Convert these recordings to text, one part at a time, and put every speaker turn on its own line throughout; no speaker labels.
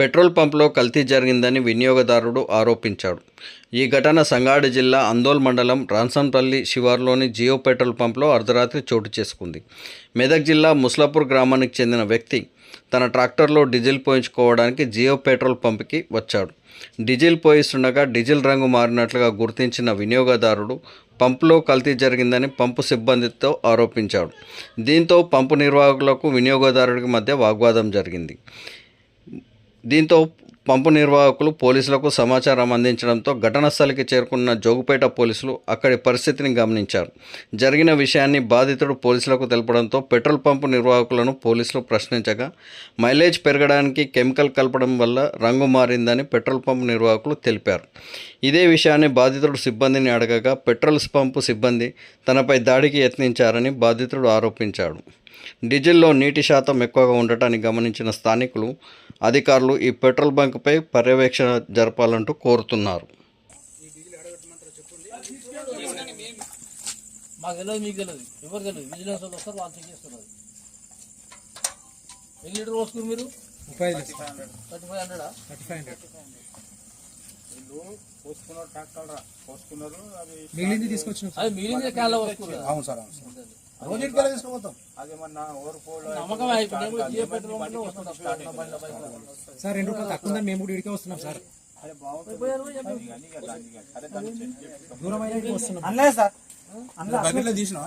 Petrol పంప్లో కల్తీ జరిగిందని వినియోగదారుడు ఆరోపించాడు. ఈ ఘటన సంగారెడ్డి జిల్లా అందోల్ మండలం రాన్సన్పల్లి శివార్లోని జియో పెట్రోల్ పంప్లో అర్ధరాత్రి చోటు చేసుకుంది. మెదక్ జిల్లా ముస్లాపూర్ గ్రామానికి చెందిన వ్యక్తి తన ట్రాక్టర్లో డీజిల్ పోయించుకోవడానికి జియో పెట్రోల్ పంప్కి వచ్చాడు. డీజిల్ పోయిస్తుండగా డీజిల్ రంగు మారినట్లుగా గుర్తించిన వినియోగదారుడు పంపులో కల్తీ జరిగిందని పంపు సిబ్బందితో ఆరోపించాడు. దీంతో పంపు నిర్వాహకులకు వినియోగదారుడికి మధ్య వాగ్వాదం జరిగింది. దీంతో పంపు నిర్వాహకులు పోలీసులకు సమాచారం అందించడంతో ఘటనా స్థలికి చేరుకున్న జోగుపేట పోలీసులు అక్కడి పరిస్థితిని గమనించారు. జరిగిన విషయాన్ని బాధితుడు పోలీసులకు తెలపడంతో పెట్రోల్ పంపు నిర్వాహకులను పోలీసులు ప్రశ్నించగా మైలేజ్ పెరగడానికి కెమికల్ కలపడం వల్ల రంగు మారిందని పెట్రోల్ పంపు నిర్వాహకులు తెలిపారు. ఇదే విషయాన్ని బాధితుడు సిబ్బందిని అడగగా పెట్రోల్ పంపు సిబ్బంది తనపై దాడికి యత్నించారని బాధితుడు ఆరోపించాడు. డీజిల్లో నీటి శాతం ఎక్కువగా ఉండటాన్ని గమనించిన స్థానికులు అధికారులు ఈ పెట్రోల్ బంక్పై పర్యవేక్షణ జరపాలంటూ కోరుతున్నారు.
మాకు తెలియదు మీకు తెలియదు ఎవరు తెలియదు విజిలెన్స్ వాళ్ళు వస్తారు వాళ్ళు చెక్ చేస్తున్నారు ఎన్ని లీటర్ పోసుకున్నారు మీరు?
ముప్పై
thirty five హండ్రెడా?
Thirty five hundred.
వీళ్ళు పోసుకున్నారు ట్రాక్టర్ పోసుకున్నారు అది
మిగిలింది తీసుకొచ్చిన
అది మిగిలిన క్యాన్లో పోసుకున్నారు.
అవును సార్ అవును సార్.
సార్ రెండు రూపాయలు తక్కువ ఉందని మేము కూడా ఇడికే వస్తున్నాం సార్.
అదే
వస్తున్నాం.
సార్. తీసిన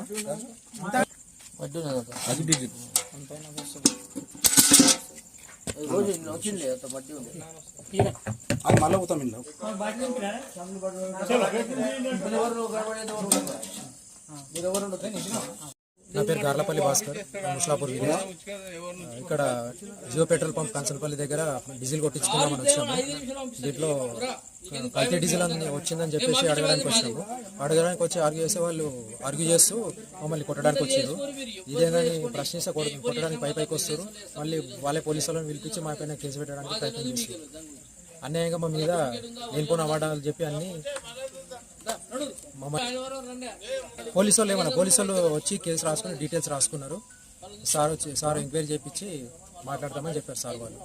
వడ్డీ రోజు వచ్చింది ఉంది.
అది మళ్ళీ పోతాం ఇంట్లో
మీరు ఎవరు గడబడేది ఎవరు ఉన్నారు? మీరు ఎవరు ఉండదు
నా పేరు గార్లపల్లి భాస్కర్ ముస్లాపూర్ విలేజ్. ఇక్కడ జియో పెట్రోల్ పంప్ కంచనపల్లి దగ్గర డీజిల్ కొట్టించుకుందామని వచ్చాము దీంట్లో కల్తీ డీజిల్ అని వచ్చిందని చెప్పేసి అడగడానికి వచ్చాము అడగడానికి వచ్చి ఆర్గ్యూ చేసే వాళ్ళు ఆర్గ్యూ చేస్తూ మమ్మల్ని కొట్టడానికి వచ్చారు ఇదేందని ప్రశ్నిస్తే కొడ- కొట్టడానికి పై పైకి వస్తారు మళ్ళీ వాళ్ళే పోలీసు వాళ్ళని పిలిపించి మా పైన కేసు పెట్టడానికి ప్రయత్నం చేస్తారు అన్యాయంగా మా మీద లేనిపోయిన అవార్డాలు చెప్పి అన్ని పోలీసు వాళ్ళు ఏమన్నా పోలీసు వాళ్ళు వచ్చి కేసు రాసుకుని డీటెయిల్స్ రాసుకున్నారు. సార్ వచ్చి సార్ ఎంక్వైరీ చేయించి మాట్లాడతామని చెప్పారు సార్ వాళ్ళు.